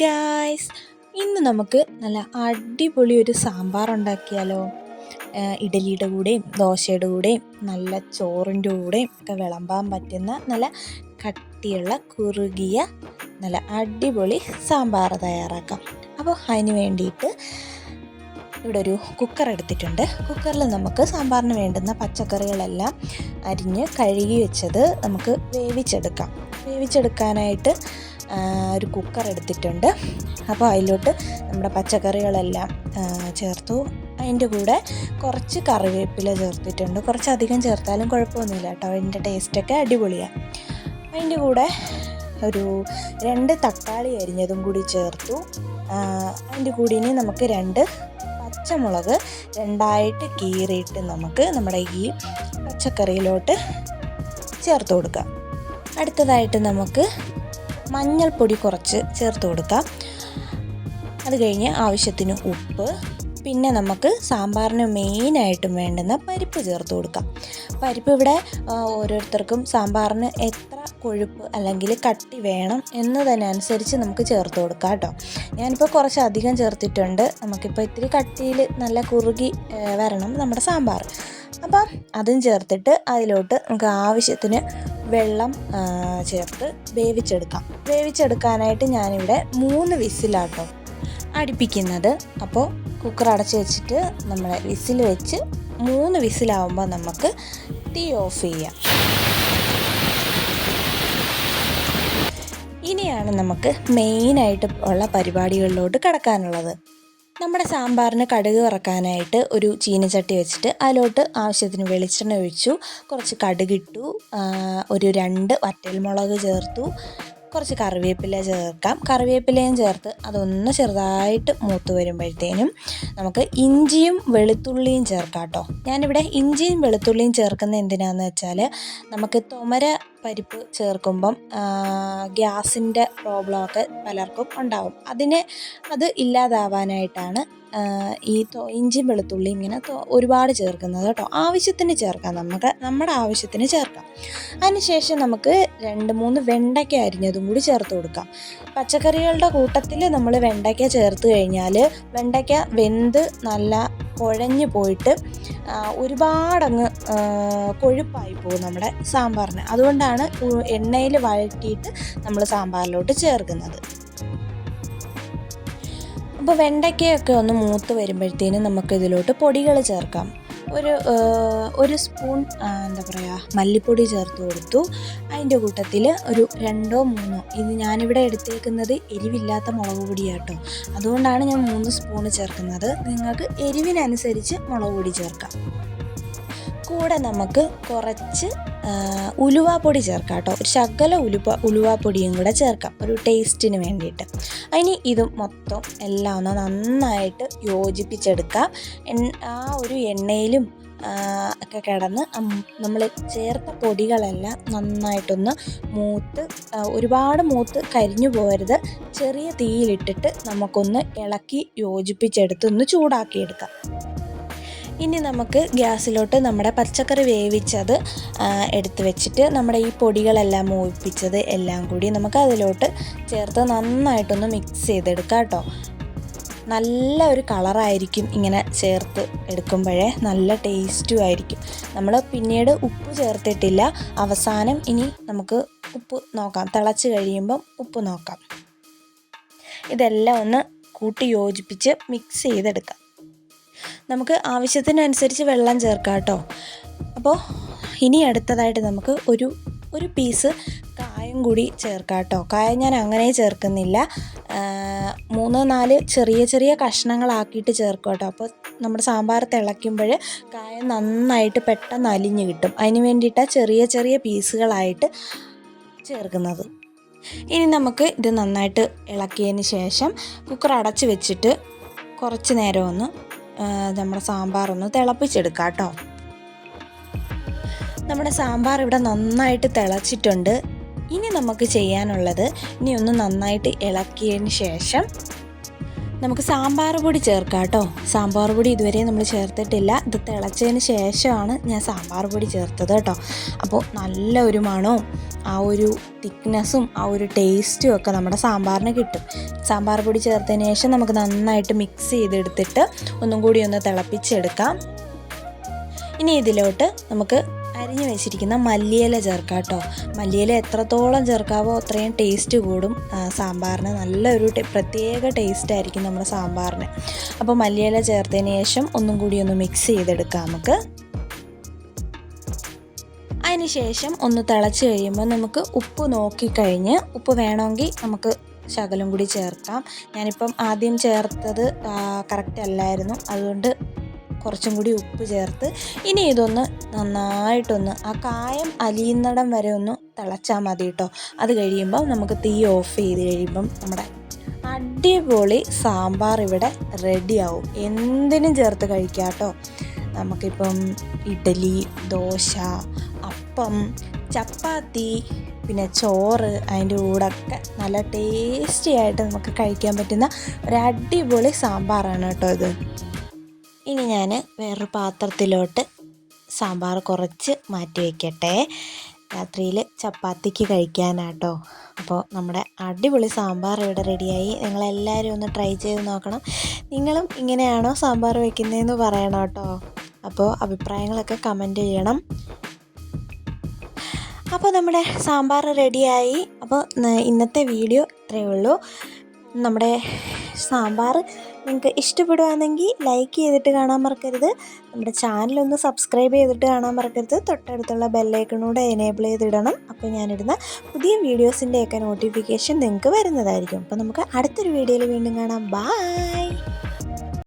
Guys ഇന്ന് നമുക്ക് നല്ല അടിപൊളി ഒരു സാമ്പാർ ഉണ്ടാക്കിയാലോ. ഇഡലിയുടെ കൂടെയും ദോശയുടെ കൂടെയും നല്ല ചോറിന്റെ കൂടെയും ഒക്കെ വിളമ്പാൻ പറ്റുന്ന നല്ല കട്ടിയുള്ള കുറുകിയ നല്ല അടിപൊളി സാമ്പാർ തയ്യാറാക്കാം. അപ്പോൾ അതിന് വേണ്ടിയിട്ട് ഇവിടെ ഒരു കുക്കർ എടുത്തിട്ടുണ്ട്. കുക്കറിൽ നമുക്ക് സാമ്പാറിന് വേണ്ടുന്ന പച്ചക്കറികളെല്ലാം അരിഞ്ഞ് കഴുകി വെച്ചത് നമുക്ക് വേവിച്ചെടുക്കാം. വേവിച്ചെടുക്കാനായിട്ട് ഒരു കുക്കർ എടുത്തിട്ടുണ്ട്. അപ്പോൾ അതിലോട്ട് നമ്മുടെ പച്ചക്കറികളെല്ലാം ചേർത്തു. അതിന്റെ കൂടെ കുറച്ച് കറിവേപ്പില ചേർത്തിട്ടുണ്ട്. കുറച്ചധികം ചേർത്താലും കുഴപ്പമൊന്നുമില്ല കേട്ടോ. അതിന്റെ ടേസ്റ്റൊക്കെ അടിപൊളിയാണ് അതിന്റെ കൂടെ ഒരു രണ്ട് തക്കാളി അരിഞ്ഞതും കൂടി ചേർത്തു. അതിന്റെ കൂടി ഇനി നമുക്ക് രണ്ട് പച്ചമുളക് രണ്ടായിട്ട് കീറിയിട്ട് നമുക്ക് നമ്മുടെ ഈ പച്ചക്കറിയിലോട്ട് ചേർത്ത് കൊടുക്കാം. അടുത്തതായിട്ട് നമുക്ക് മഞ്ഞൾപ്പൊടി കുറച്ച് ചേർത്ത് കൊടുക്കാം. അത് കഴിഞ്ഞ് ആവശ്യത്തിന് ഉപ്പ് പിന്നെ നമുക്ക് സാമ്പാറിന് മെയിനായിട്ടും വേണ്ടുന്ന പരിപ്പ് ചേർത്ത് കൊടുക്കാം. പരിപ്പ് ഇവിടെ ഓരോരുത്തർക്കും സാമ്പാറിന് എത്ര കൊഴുപ്പ് അല്ലെങ്കിൽ കട്ടി വേണം എന്നതിനനുസരിച്ച് നമുക്ക് ചേർത്ത് കൊടുക്കാം കേട്ടോ. ഞാനിപ്പോൾ കുറച്ച് അധികം ചേർത്തിട്ടുണ്ട്. നമുക്കിപ്പോൾ ഇത്തിരി കട്ടിയിൽ നല്ല കുറുകി വരണം നമ്മുടെ സാമ്പാർ. അപ്പം അതും ചേർത്തിട്ട് അതിലോട്ട് നമുക്ക് ആവശ്യത്തിന് വെള്ളം ചേർത്ത് വേവിച്ചെടുക്കാം. വേവിച്ചെടുക്കാനായിട്ട് ഞാനിവിടെ മൂന്ന് വിസിലാട്ടോ അടുപ്പിക്കുന്നത്. അപ്പോൾ കുക്കർ അടച്ച് വെച്ചിട്ട് നമ്മൾ വിസിൽ വെച്ച് മൂന്ന് വിസിലാവുമ്പോൾ നമുക്ക് തീ ഓഫ് ചെയ്യാം. ഇനിയാണ് നമുക്ക് മെയിനായിട്ട് ഉള്ള പരിപാടികളിലോട്ട് കടക്കാനുള്ളത്. നമ്മുടെ സാമ്പാറിന് കടുക് വറക്കാനായിട്ട് ഒരു ചീനച്ചട്ടി വെച്ചിട്ട് അതിലോട്ട് ആവശ്യത്തിന് വെളിച്ചെണ്ണ ഒഴിച്ചു. കുറച്ച് കടുകിട്ടു ഒരു രണ്ട് വറ്റൽ മുളക് ചേർത്തു. കുറച്ച് കറിവേപ്പില ചേർക്കാം. കറിവേപ്പിലയും ചേർത്ത് അതൊന്ന് ചെറുതായിട്ട് മൂത്ത് വരുമ്പോഴത്തേനും നമുക്ക് ഇഞ്ചിയും വെളുത്തുള്ളിയും ചേർക്കാം കേട്ടോ. ഞാനിവിടെ ഇഞ്ചിയും വെളുത്തുള്ളിയും ചേർക്കുന്ന എന്തിനാന്ന് വെച്ചാൽ നമുക്ക് തുമര പരിപ്പ് ചേർക്കുമ്പം ഗ്യാസിന്റെ പ്രോബ്ലമൊക്കെ പലർക്കും ഉണ്ടാവും. അതിനെ അത് ഇല്ലാതാവാനായിട്ടാണ് ഈ ഇഞ്ചി വെളുത്തുള്ളി ഇങ്ങനെ ഒരുപാട് ചേർക്കുന്നത് കേട്ടോ. ആവശ്യത്തിന് ചേർക്കാം നമുക്ക്. നമ്മുടെ ആവശ്യത്തിന് ചേർക്കാം. അതിനുശേഷം നമുക്ക് രണ്ട് മൂന്ന് വെണ്ടയ്ക്ക അരിഞ്ഞതും കൂടി ചേർത്ത് കൊടുക്കാം. പച്ചക്കറികളുടെ കൂട്ടത്തിൽ നമ്മൾ വെണ്ടയ്ക്ക ചേർത്ത് കഴിഞ്ഞാൽ വെണ്ടയ്ക്ക വെന്ത് നല്ല കുഴഞ്ഞു പോയിട്ട് ഒരുപാടങ്ങ് കൊഴുപ്പായി പോകും നമ്മുടെ സാമ്പാറിന്. അതുകൊണ്ടാണ് എണ്ണയിൽ വഴറ്റിയിട്ട് നമ്മൾ സാമ്പാറിലോട്ട് ചേർക്കുന്നത്. അപ്പോൾ വെണ്ടയ്ക്കയൊക്കെ ഒന്ന് മൂത്ത് വരുമ്പോഴത്തേനും നമുക്ക് ഇതിലോട്ട് പൊടികൾ ചേർക്കാം. ഒരു ഒരു സ്പൂൺ എന്താ പറയുക മല്ലിപ്പൊടി ചേർത്ത് കൊടുത്തു. അതിന്റെ കൂട്ടത്തിൽ ഒരു രണ്ടോ മൂന്നോ ഇത് ഞാനിവിടെ എടുത്തേക്കുന്നത് എരിവില്ലാത്ത മുളക് പൊടിയാട്ടോ. അതുകൊണ്ടാണ് ഞാൻ മൂന്ന് സ്പൂൺ ചേർക്കുന്നത്. നിങ്ങൾക്ക് എരിവിനനുസരിച്ച് മുളക് പൊടി ചേർക്കാം. കൂടെ നമുക്ക് കുറച്ച് ഉലുവാപ്പൊടി ചേർക്കാം കേട്ടോ. ഒരു ശകല ഉലുവ ഉലുവാപ്പൊടിയും കൂടെ ചേർക്കാം. ഒരു ടേസ്റ്റിന് വേണ്ടിയിട്ട്. അതിന് ഇത് മൊത്തം എല്ലാം ഒന്ന് നന്നായിട്ട് യോജിപ്പിച്ചെടുക്കാം. ആ ഒരു എണ്ണയിലും ഒക്കെ കിടന്ന് നമ്മൾ ചേർത്ത പൊടികളെല്ലാം നന്നായിട്ടൊന്ന് മൂത്ത് ഒരുപാട് മൂത്ത് കരിഞ്ഞു പോകരുത്. ചെറിയ തീയിലിട്ടിട്ട് നമുക്കൊന്ന് ഇളക്കി യോജിപ്പിച്ചെടുത്ത് ഒന്ന് ചൂടാക്കിയെടുക്കാം. ഇനി നമുക്ക് ഗ്യാസിലോട്ട് നമ്മുടെ പച്ചക്കറി വേവിച്ചത് എടുത്തു വെച്ചിട്ട് നമ്മുടെ ഈ പൊടികളെല്ലാം മൂപ്പിച്ചത് എല്ലാം കൂടി നമുക്ക് അതിലോട്ട് ചേർത്ത് നന്നായിട്ടൊന്ന് മിക്സ് ചെയ്തെടുക്കാം കേട്ടോ. നല്ല ഒരു കളറായിരിക്കും ഇങ്ങനെ ചേർത്ത് എടുക്കുമ്പോഴേ. നല്ല ടേസ്റ്റും ആയിരിക്കും. നമ്മൾ പിന്നീട് ഉപ്പ് ചേർത്തിട്ടില്ല. അവസാനം ഇനി നമുക്ക് ഉപ്പ് നോക്കാം. തിളച്ച് കഴിയുമ്പം ഉപ്പ് നോക്കാം. ഇതെല്ലാം ഒന്ന് കൂട്ടി യോജിപ്പിച്ച് മിക്സ് ചെയ്തെടുക്കാം. നമുക്ക് ആവശ്യത്തിനനുസരിച്ച് വെള്ളം ചേർക്കാം കേട്ടോ. അപ്പോൾ ഇനി അടുത്തതായിട്ട് നമുക്ക് ഒരു ഒരു പീസ് കായം കൂടി ചേർക്കാം കേട്ടോ. കായം ഞാൻ അങ്ങനെ ചേർക്കുന്നില്ല. മൂന്ന് നാല് ചെറിയ ചെറിയ കഷ്ണങ്ങളാക്കിയിട്ട് ചേർക്കും കേട്ടോ. അപ്പോൾ നമ്മുടെ സാമ്പാർ തിളയ്ക്കുമ്പോൾ കായം നന്നായിട്ട് പെട്ടെന്ന് അലിഞ്ഞ് കിട്ടും. അതിന് വേണ്ടിയിട്ടാണ് ചെറിയ ചെറിയ പീസുകളായിട്ട് ചേർക്കുന്നത്. ഇനി നമുക്ക് ഇത് നന്നായിട്ട് ഇളക്കിയതിന് ശേഷം കുക്കർ അടച്ച് വെച്ചിട്ട് കുറച്ച് നേരം ഒന്ന് നമ്മുടെ സാമ്പാർ ഒന്ന് തിളപ്പിച്ചെടുക്കാം കേട്ടോ നമ്മുടെ സാമ്പാർ ഇവിടെ നന്നായിട്ട് തിളച്ചിട്ടുണ്ട്. ഇനി നമുക്ക് ചെയ്യാനുള്ളത് ഇനി ഒന്ന് നന്നായിട്ട് ഇളക്കിയതിന് ശേഷം നമുക്ക് സാമ്പാർ പൊടി ചേർക്കാം കേട്ടോ. സാമ്പാർ പൊടി ഇതുവരെ നമ്മൾ ചേർത്തിട്ടില്ല. ഇത് തിളച്ചതിന് ശേഷമാണ് ഞാൻ സാമ്പാർ പൊടി ചേർത്തത് കേട്ടോ. അപ്പോൾ നല്ല ഒരു മണവും ആ ഒരു തിക്നെസ്സും ആ ഒരു ടേസ്റ്റും ഒക്കെ നമ്മുടെ സാമ്പാറിന് കിട്ടും. സാമ്പാർ പൊടി ചേർത്തതിന് ശേഷം നമുക്ക് നന്നായിട്ട് മിക്സ് ചെയ്തെടുത്തിട്ട് ഒന്നും കൂടി ഒന്ന് തിളപ്പിച്ചെടുക്കാം. ഇനി ഇതിലോട്ട് നമുക്ക് അരിഞ്ഞു വെച്ചിരിക്കുന്ന മല്ലിയില ചേർക്കാം കേട്ടോ മല്ലിയില എത്രത്തോളം ചേർക്കാവോ അത്രയും ടേസ്റ്റ് കൂടും. സാമ്പാറിന് നല്ലൊരു പ്രത്യേക ടേസ്റ്റ് ആയിരിക്കും നമ്മുടെ സാമ്പാറിന്. അപ്പോൾ മല്ലിയില ചേർത്തതിന് ശേഷം ഒന്നും കൂടി ഒന്ന് മിക്സ് ചെയ്തെടുക്കാം നമുക്ക്. അതിന് ശേഷം ഒന്ന് തിളച്ച് കഴിയുമ്പോൾ നമുക്ക് ഉപ്പ് നോക്കിക്കഴിഞ്ഞ് ഉപ്പ് വേണമെങ്കിൽ നമുക്ക് ശകലം കൂടി ചേർക്കാം. ഞാനിപ്പം ആദ്യം ചേർത്തത് കറക്റ്റ് അല്ലായിരുന്നു. അതുകൊണ്ട് കുറച്ചും കൂടി ഉപ്പ് ചേർത്ത് ഇനി ഇതൊന്ന് നന്നായിട്ടൊന്ന് ആ കായം അലിയുന്നിടം വരെ ഒന്ന് തിളച്ചാൽ മതി കേട്ടോ. അത് കഴിയുമ്പോൾ നമുക്ക് തീ ഓഫ് ചെയ്ത് കഴിയുമ്പം നമ്മുടെ അടിപൊളി സാമ്പാർ ഇവിടെ റെഡിയാവും. എന്തിനും ചേർത്ത് കഴിക്കാം കേട്ടോ. നമുക്കിപ്പം ഇഡലി ദോശ അപ്പം ചപ്പാത്തി പിന്നെ ചോറ് അതിന്റെ കൂടെയൊക്കെ നല്ല ടേസ്റ്റി ആയിട്ട് നമുക്ക് കഴിക്കാൻ പറ്റുന്ന ഒരു അടിപൊളി സാമ്പാറാണ് കേട്ടോ ഇത്. ഇനി ഞാൻ വേറൊരു പാത്രത്തിലോട്ട് സാമ്പാർ കുറച്ച് മാറ്റി വയ്ക്കട്ടെ രാത്രിയിൽ ചപ്പാത്തിക്ക് കഴിക്കാനാട്ടോ. അപ്പോൾ നമ്മുടെ അടിപൊളി സാമ്പാർ ഇവിടെ റെഡിയായി. നിങ്ങളെല്ലാവരും ഒന്ന് ട്രൈ ചെയ്ത് നോക്കണം. നിങ്ങളും ഇങ്ങനെയാണോ സാമ്പാർ വെക്കുന്നതെന്ന് പറയണം കേട്ടോ. അപ്പോൾ അഭിപ്രായങ്ങളൊക്കെ കമന്റ് ചെയ്യണം. അപ്പോൾ നമ്മുടെ സാമ്പാർ റെഡിയായി. അപ്പോൾ ഇന്നത്തെ വീഡിയോ ഇത്രയേ ഉള്ളൂ. നമ്മുടെ സാമ്പാർ നിങ്ങൾക്ക് ഇഷ്ടപ്പെടുകയാണെങ്കിൽ ലൈക്ക് ചെയ്തിട്ട് കാണാൻ മറക്കരുത്. നമ്മുടെ ചാനലൊന്ന് സബ്സ്ക്രൈബ് ചെയ്തിട്ട് കാണാൻ മറക്കരുത്. തൊട്ടടുത്തുള്ള ബെല്ലൈക്കണൂടെ എനേബിൾ ചെയ്തിടണം. അപ്പോൾ ഞാനിടുന്ന പുതിയ വീഡിയോസിന്റെയൊക്കെ നോട്ടിഫിക്കേഷൻ നിങ്ങൾക്ക് വരുന്നതായിരിക്കും. അപ്പോൾ നമുക്ക് അടുത്തൊരു വീഡിയോയിൽ വീണ്ടും കാണാം. ബായ്